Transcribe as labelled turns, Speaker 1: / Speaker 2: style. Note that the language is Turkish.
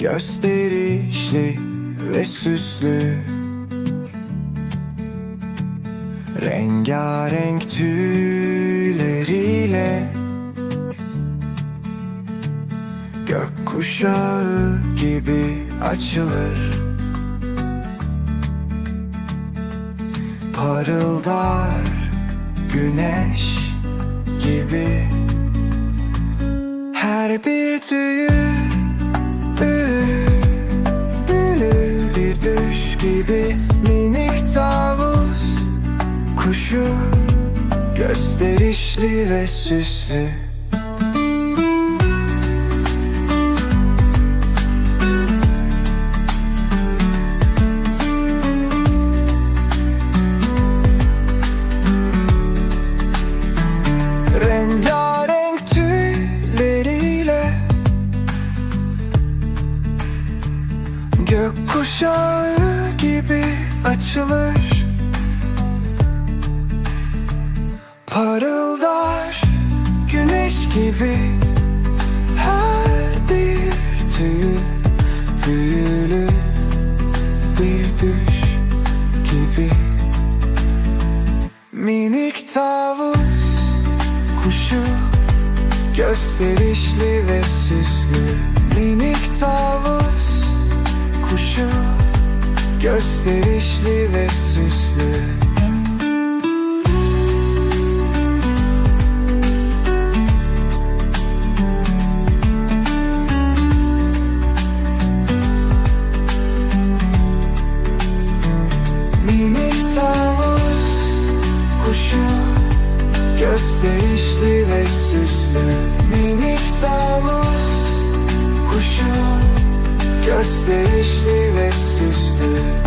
Speaker 1: Gösterişli ve süslü. Rengarenk tüyleriyle. Gökkuşağı gibi açılır. Parıldar güneş gibi. Her bir tüyü kuşu Gösterişli ve süslü. Rengarenk tüyleriyle Gökkuşağı gibi açılır Parıldar güneş gibi Her bir tüyü büyülü bir düş gibi. Minik tavus kuşu Gösterişli ve süslü. Minik tavus kuşu Gösterişli ve süslü Değişti ve süslü minik tavus Kuşum gösterişli ve süslü